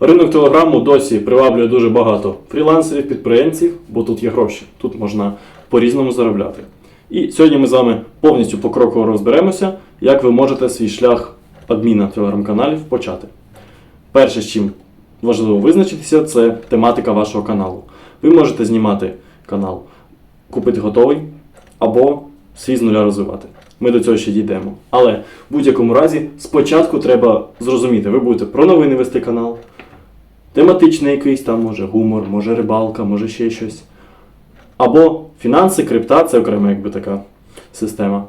Ринок телеграму досі приваблює дуже багато фрілансерів, підприємців, бо тут є гроші, тут можна по-різному заробляти. І сьогодні ми з вами повністю покроково розберемося, як ви можете свій шлях адміна телеграм-каналів почати. Перше, з чим важливо визначитися, це тематика вашого каналу. Ви можете знімати канал, купити готовий або свій з нуля розвивати. Ми до цього ще дійдемо. Але в будь-якому разі спочатку треба зрозуміти, ви будете про новини вести канал, тематичний якийсь, там може гумор, може рибалка, може ще щось. Або фінанси, крипта це окрема якби така система.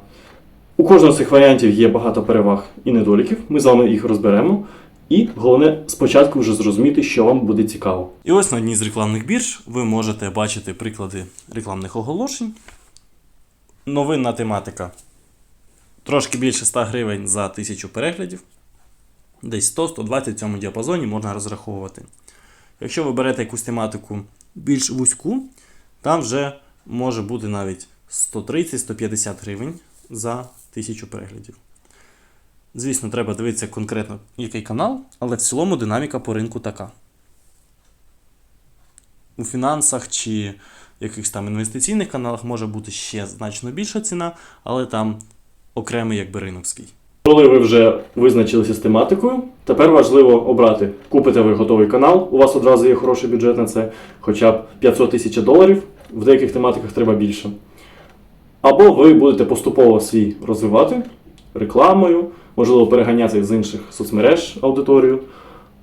У кожного з цих варіантів є багато переваг і недоліків. Ми з вами їх розберемо. І головне спочатку вже зрозуміти, що вам буде цікаво. І ось на одній з рекламних бірж ви можете бачити приклади рекламних оголошень. Новинна тематика. Трошки більше 100 гривень за 1000 переглядів. Десь 100-120 в цьому діапазоні можна розраховувати. Якщо ви берете якусь тематику більш вузьку, там вже може бути навіть 130-150 гривень за 1000 переглядів. Звісно, треба дивитися конкретно який канал, але в цілому динаміка по ринку така у фінансах чи якихось там інвестиційних каналах може бути ще значно більша ціна, але там окремий якби ринок свій. Коли ви вже визначилися з тематикою, тепер важливо обрати, купите ви готовий канал, у вас одразу є хороший бюджет на це, хоча б 500 тисяч доларів, в деяких тематиках треба більше. Або ви будете поступово свій розвивати рекламою, можливо, переганяти з інших соцмереж аудиторію.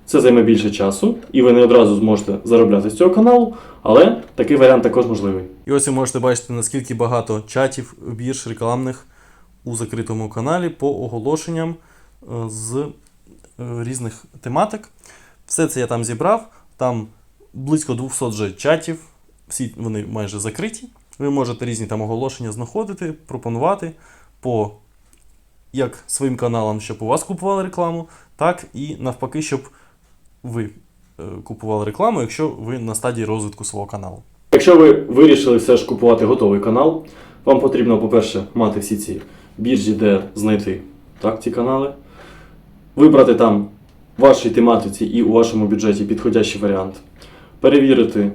Це займе більше часу, і ви не одразу зможете заробляти з цього каналу, але такий варіант також можливий. І ось ви можете бачити, наскільки багато чатів бірж рекламних у закритому каналі по оголошенням е, з е, різних тематик. Все це я там зібрав. Там близько 200 же чатів, всі вони майже закриті. Ви можете різні там оголошення знаходити, пропонувати по як своїм каналам, щоб у вас купували рекламу, так і навпаки, щоб ви е, купували рекламу, якщо ви на стадії розвитку свого каналу. Якщо ви вирішили все ж купувати готовий канал, вам потрібно, по-перше, мати всі ці біржі, де знайти так, ці канали, вибрати там вашій тематиці і у вашому бюджеті підходящий варіант, перевірити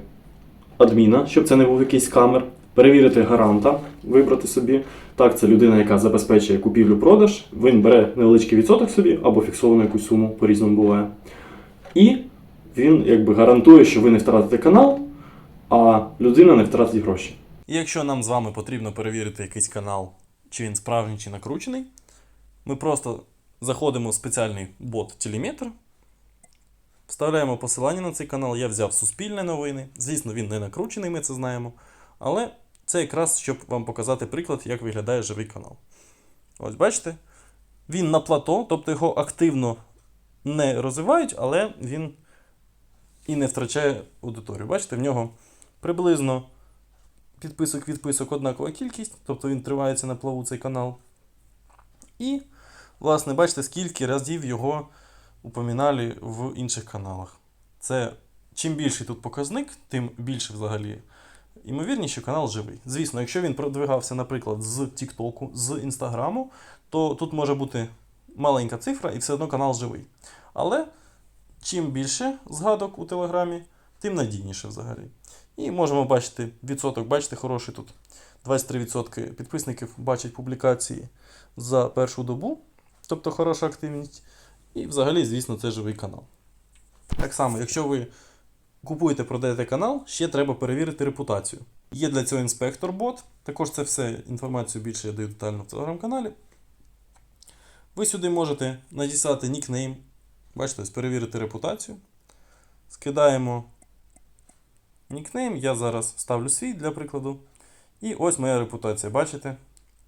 адміна, щоб це не був якийсь камер, перевірити гаранта, вибрати собі. Так, це людина, яка забезпечує купівлю-продаж, він бере невеличкий відсоток собі або фіксовану якусь суму, по-різному буває. І він якби гарантує, що ви не втратите канал, а людина не втратить гроші. І якщо нам з вами потрібно перевірити якийсь канал, чи він справжній, чи накручений, ми просто заходимо в спеціальний бот Телеметр, вставляємо посилання на цей канал. Я взяв Суспільне новини. Звісно, він не накручений, ми це знаємо. Але це якраз щоб вам показати приклад, як виглядає живий канал. Ось бачите, він на плато, тобто його активно не розвивають, але він і не втрачає аудиторію. Бачите, в нього приблизно підписок відписок однакова кількість, тобто він тривається на плаву цей канал. І, власне, бачите, скільки разів його упомінали в інших каналах. Це чим більший тут показник, тим більше взагалі ймовірність, що канал живий. Звісно, якщо він продвигався, наприклад, з TikTok, з Інстаграму, то тут може бути маленька цифра і все одно канал живий. Але чим більше згадок у Телеграмі, тим надійніше взагалі. І можемо бачити відсоток, бачите, хороший тут. 23% підписників бачать публікації за першу добу, тобто хороша активність. І взагалі, звісно, це живий канал. Так само, якщо ви купуєте, продаєте канал, ще треба перевірити репутацію. Є для цього інспектор-бот, також це все інформацію більше я даю детально в телеграм-каналі. Ви сюди можете надіслати нікнейм, бачите, перевірити репутацію. Скидаємо нікнейм, я зараз ставлю свій для прикладу. І ось моя репутація, бачите?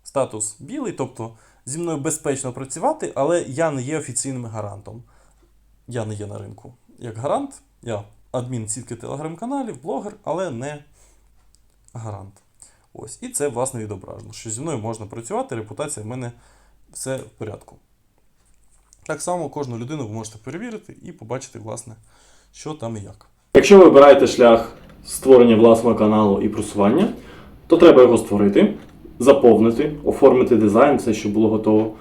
Статус білий, тобто зі мною безпечно працювати, але я не є офіційним гарантом. Я не є на ринку. Як гарант, я адмін сітки телеграм-каналів, блогер, але не гарант. Ось. І це, власне, відображено, що зі мною можна працювати, репутація в мене все в порядку. Так само кожну людину ви можете перевірити і побачити, власне, що там і як. Якщо ви обираєте шлях створення власного каналу і просування, то треба його створити, заповнити, оформити дизайн, все, що було готово,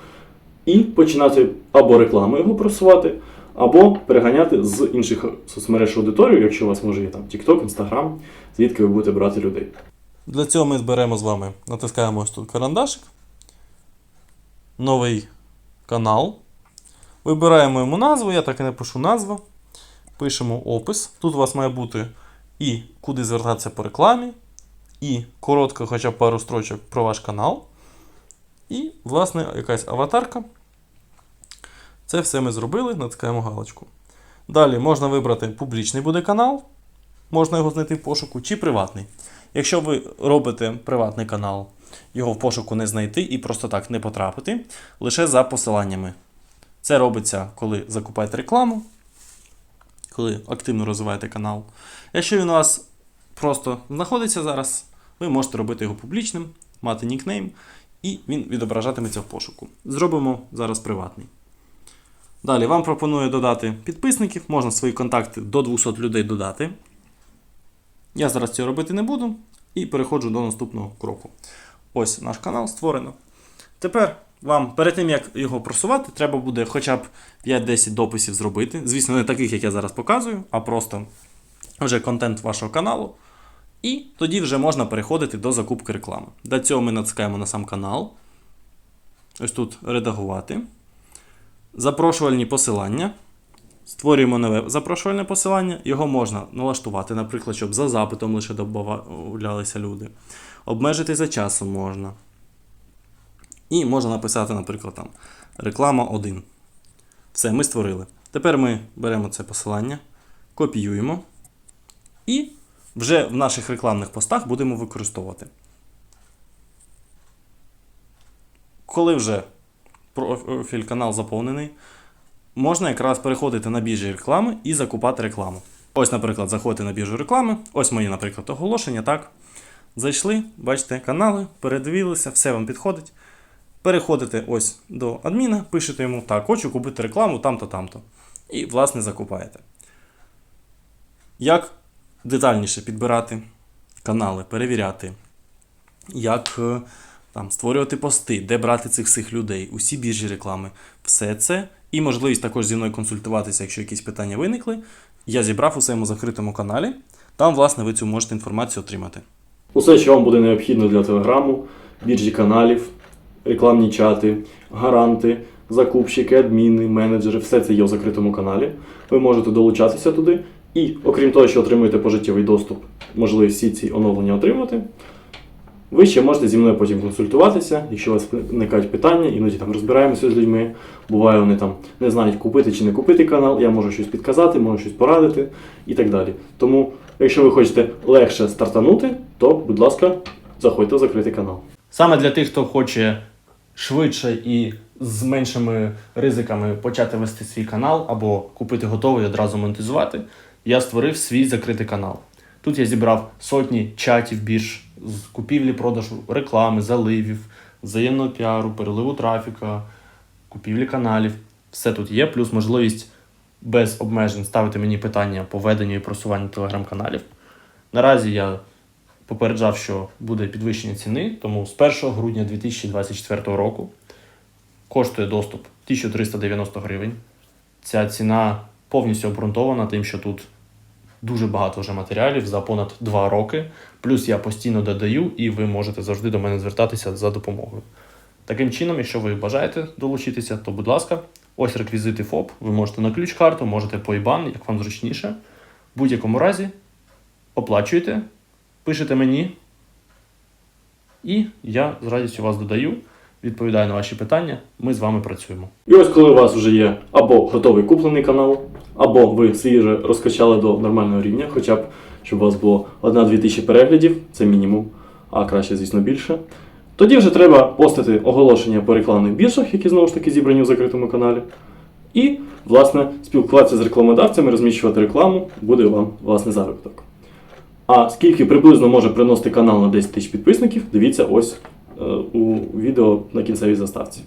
і починати або рекламу його просувати, або переганяти з інших соцмереж аудиторію, якщо у вас може є там TikTok, Instagram, звідки ви будете брати людей. Для цього ми зберемо з вами, натискаємо ось тут карандашик, новий канал. Вибираємо йому назву, я так і напишу назву. Пишемо опис. Тут у вас має бути і куди звертатися по рекламі, і коротко, хоча б пару строчок про ваш канал. І, власне, якась аватарка. Це все ми зробили, натискаємо галочку. Далі можна вибрати публічний буде канал, можна його знайти в пошуку, чи приватний. Якщо ви робите приватний канал, його в пошуку не знайти і просто так не потрапити, лише за посиланнями. Це робиться, коли закупаєте рекламу, коли активно розвиваєте канал. Якщо він у вас просто знаходиться зараз, ви можете робити його публічним, мати нікнейм, і він відображатиметься в пошуку. Зробимо зараз приватний. Далі вам пропоную додати підписників, можна свої контакти до 200 людей додати. Я зараз цього робити не буду і переходжу до наступного кроку. Ось наш канал створено. Тепер вам перед тим, як його просувати, треба буде хоча б 5-10 дописів зробити. Звісно, не таких, як я зараз показую, а просто вже контент вашого каналу. І тоді вже можна переходити до закупки реклами. Для цього ми натискаємо на сам канал. Ось тут редагувати. Запрошувальні посилання. Створюємо нове запрошувальне посилання. Його можна налаштувати, наприклад, щоб за запитом лише додавалися люди. Обмежити за часом можна. І можна написати, наприклад, там реклама 1. Все, ми створили. Тепер ми беремо це посилання, копіюємо і вже в наших рекламних постах будемо використовувати. Коли вже профіль канал заповнений, можна якраз переходити на біржі реклами і закупати рекламу. Ось, наприклад, заходите на біржу реклами, ось мої, наприклад, оголошення, так. Зайшли, бачите, канали, передивилися, все вам підходить. Переходите ось до адміна, пишете йому, так, хочу купити рекламу там-то, там-то. І, власне, закупаєте. Як детальніше підбирати канали, перевіряти, як е, там, створювати пости, де брати цих всіх людей, усі біржі реклами, все це. І можливість також зі мною консультуватися, якщо якісь питання виникли. Я зібрав у своєму закритому каналі. Там, власне, ви цю можете інформацію отримати. Усе, що вам буде необхідно для телеграму, біржі каналів, рекламні чати, гаранти, закупщики, адміни, менеджери, все це є в закритому каналі. Ви можете долучатися туди. І, окрім того, що отримуєте пожиттєвий доступ, можливість всі ці оновлення отримати. Ви ще можете зі мною потім консультуватися, якщо у вас виникають питання, іноді там розбираємося з людьми. Буває, вони там не знають, купити чи не купити канал, я можу щось підказати, можу щось порадити і так далі. Тому, якщо ви хочете легше стартанути, то, будь ласка, заходьте в закритий канал. Саме для тих, хто хоче швидше і з меншими ризиками почати вести свій канал або купити готовий одразу монетизувати, я створив свій закритий канал. Тут я зібрав сотні чатів бірж з купівлі, продажу реклами, заливів, взаємного піару, переливу трафіка, купівлі каналів. Все тут є, плюс можливість без обмежень ставити мені питання по веденню і просуванню телеграм-каналів. Наразі я попереджав, що буде підвищення ціни, тому з 1 грудня 2024 року коштує доступ 1390 гривень. Ця ціна повністю обґрунтована тим, що тут дуже багато вже матеріалів за понад 2 роки. Плюс я постійно додаю, і ви можете завжди до мене звертатися за допомогою. Таким чином, якщо ви бажаєте долучитися, то будь ласка, ось реквізити ФОП. Ви можете на ключ-карту, можете по IBAN, як вам зручніше. В будь-якому разі оплачуєте, пишете мені, і я з радістю вас додаю, відповідаю на ваші питання. Ми з вами працюємо. І ось коли у вас вже є або готовий куплений канал, або ви свій вже розкачали до нормального рівня, хоча б щоб у вас було 1-2 тисячі переглядів, це мінімум, а краще, звісно, більше. Тоді вже треба постити оголошення по рекламних біржах, які знову ж таки зібрані у закритому каналі. І, власне, спілкуватися з рекламодавцями, розміщувати рекламу, буде вам власне заробіток. А скільки приблизно може приносити канал на 10 тисяч підписників, дивіться ось е, у відео на кінцевій заставці.